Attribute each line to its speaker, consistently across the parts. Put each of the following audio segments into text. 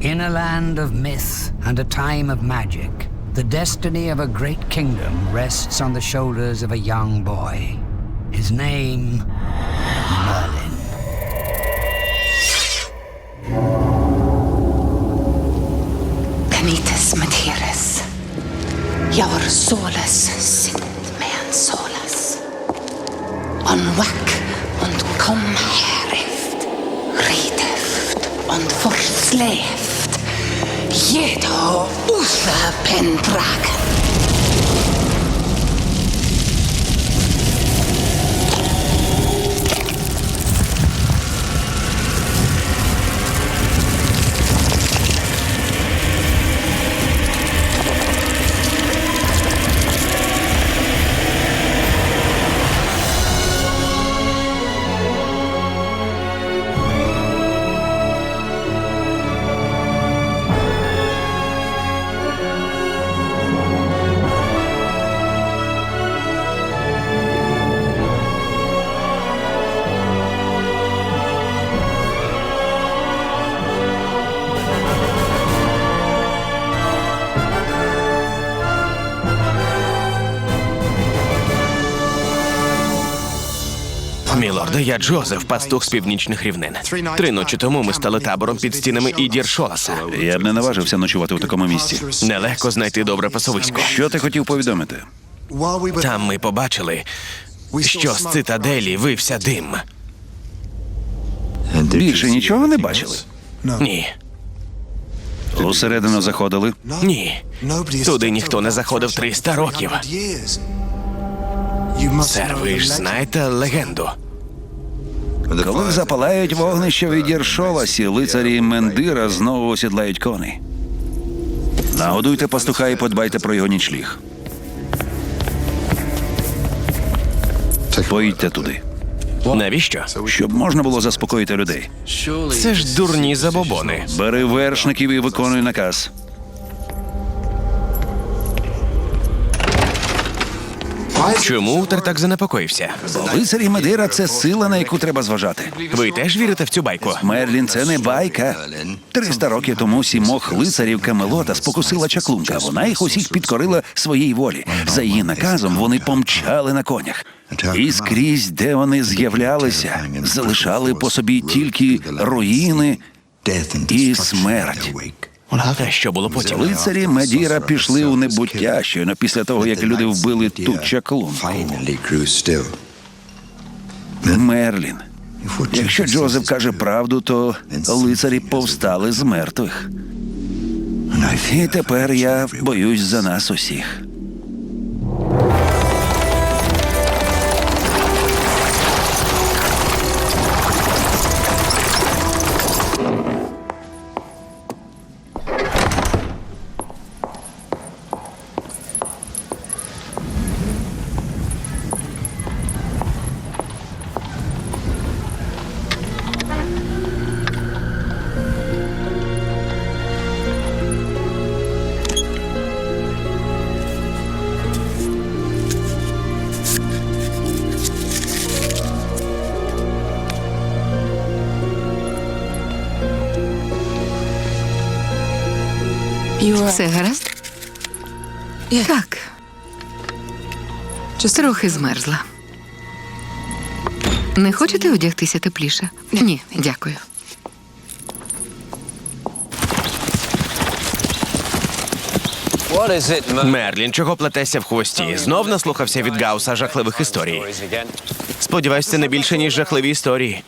Speaker 1: In a land of myth and a time of magic, the destiny of a great kingdom rests on the shoulders of a young boy. His name, Merlin.
Speaker 2: Canitas materes. Jaur solas sind mein solas. On wack und komm herift. Riedeft und versleft. Jeder usa pendragen.
Speaker 3: Мілорде, я Джозеф, пастух з північних рівнин. Три ночі тому ми стали табором під стінами Ідір Шоласа.
Speaker 4: Я б не наважився ночувати у такому місці.
Speaker 3: Нелегко знайти добре пасовисько.
Speaker 4: Що ти хотів повідомити?
Speaker 3: Там ми побачили, що з цитаделі вився дим.
Speaker 4: Більше нічого не бачили.
Speaker 3: Ні,
Speaker 4: Усередину заходили.
Speaker 3: ні. Туди ніхто не заходив 300 років. Сер, ви ж знаєте легенду.
Speaker 4: Коли запалають вогнище від Єршоласі, лицарі Мендира знову осідлають коней. Нагодуйте пастуха і подбайте про його нічліг. Поїдьте туди,
Speaker 3: Навіщо?
Speaker 4: щоб можна було заспокоїти людей.
Speaker 3: Це ж дурні забобони.
Speaker 4: Бери вершників і виконуй наказ.
Speaker 3: Чому Утер так занепокоївся?
Speaker 4: Лицарі Медира це сила, на яку треба зважати.
Speaker 3: Ви теж вірите в цю байку?
Speaker 4: Мерлін, це не байка. Триста років тому сімох лицарів Камелота спокусила чаклунка. Вона їх усіх підкорила своїй волі. За її наказом вони помчали на конях. І скрізь, де вони з'являлися, залишали по собі тільки руїни і смерть.
Speaker 3: А що було потім?
Speaker 4: Лицарі Медіра пішли у небуття, щойно після того, як люди вбили ту чаклунку. Мерлін. Якщо Джозеф каже правду, то лицарі повстали з мертвих. І тепер я боюсь за нас усіх.
Speaker 5: Все гаразд? Так. Трохи змерзла. Не хочете одягтися тепліше? Ні, дякую.
Speaker 3: Мерлін, чого плетешся в хвості? Знов наслухався від Гауса жахливих історій. Сподіваюсь, це не більше, ніж жахливі історії.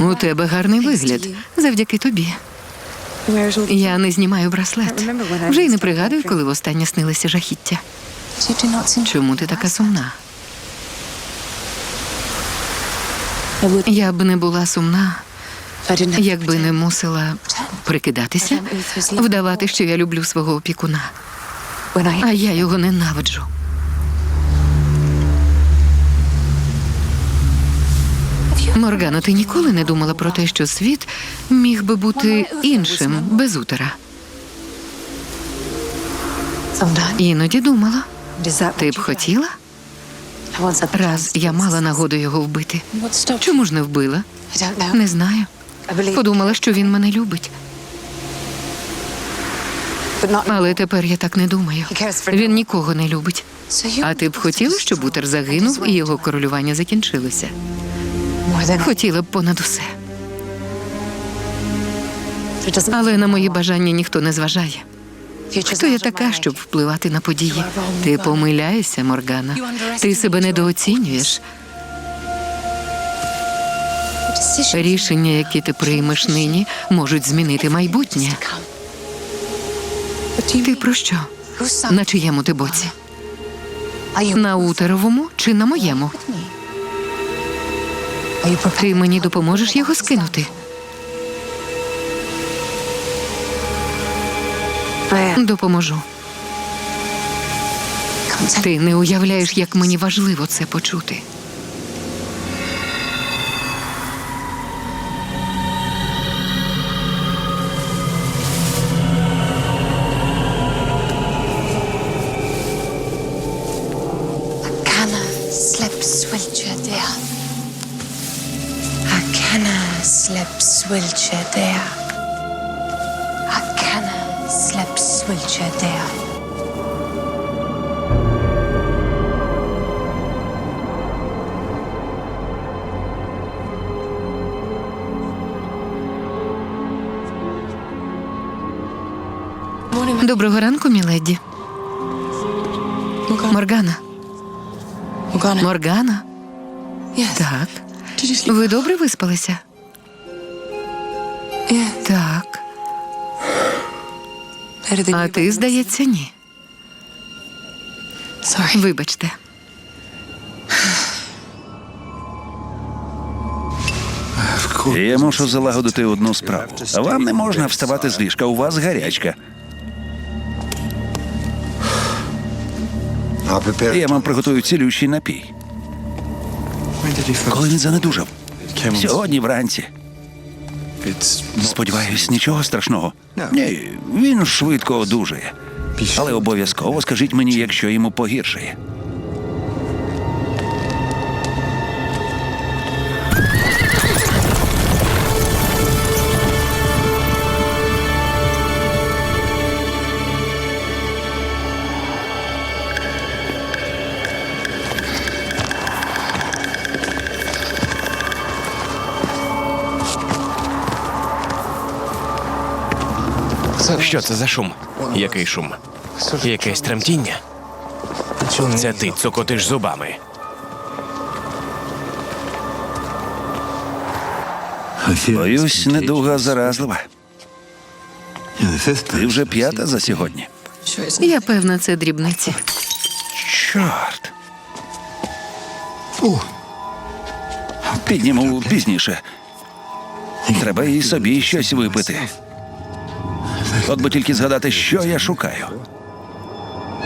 Speaker 5: У тебе гарний вигляд. Завдяки тобі. Я не знімаю браслет. Вже й не пригадую, коли востаннє снилися жахіття. Чому ти така сумна? Я б не була сумна, якби не мусила прикидатися, вдавати, що я люблю свого опікуна, а я його ненавиджу. Моргано, ти ніколи не думала про те, що світ міг би бути іншим без утера. Іноді думала. Ти б хотіла? Раз я мала нагоду його вбити. Чому ж не вбила? Не знаю. Подумала, що він мене любить. Але тепер я так не думаю. Він нікого не любить. А ти б хотіла, щоб Утер загинув і його королювання закінчилося? Хотіла б понад усе. Але на мої бажання ніхто не зважає. Хто я така, щоб впливати на події? Ти помиляєшся, Моргана. Ти себе недооцінюєш. Рішення, які ти приймеш нині, можуть змінити майбутнє. Ти про що? На чиєму ти боці? На утеровому чи на моєму? Ти мені допоможеш його скинути? Допоможу. Ти не уявляєш, як мені важливо це почути.
Speaker 2: Slept swilcher swilcher der. Hakana slept swilcher der.
Speaker 5: Доброго ранку, міледі. Моргана. Моргана? Так. Ви добре виспалися? Так. А ти, здається, ні. Вибачте.
Speaker 4: Я мушу залагодити одну справу. Вам не можна вставати з ліжка, у вас гарячка. Я вам приготую цілющий напій. Коли він занедужав? Сьогодні вранці. Сподіваюсь, нічого страшного. Ні, він швидко одужає. Але обов'язково скажіть мені, якщо йому погіршає.
Speaker 3: Що це за шум? Який шум? Якесь тремтіння? Це ти цокотиш зубами.
Speaker 4: Боюсь, недуга заразлива. Ти вже п'ята за сьогодні.
Speaker 5: Я певна, це дрібниці.
Speaker 4: Чорт. Підніму пізніше. Треба і собі щось випити. От би тільки згадати, що я шукаю.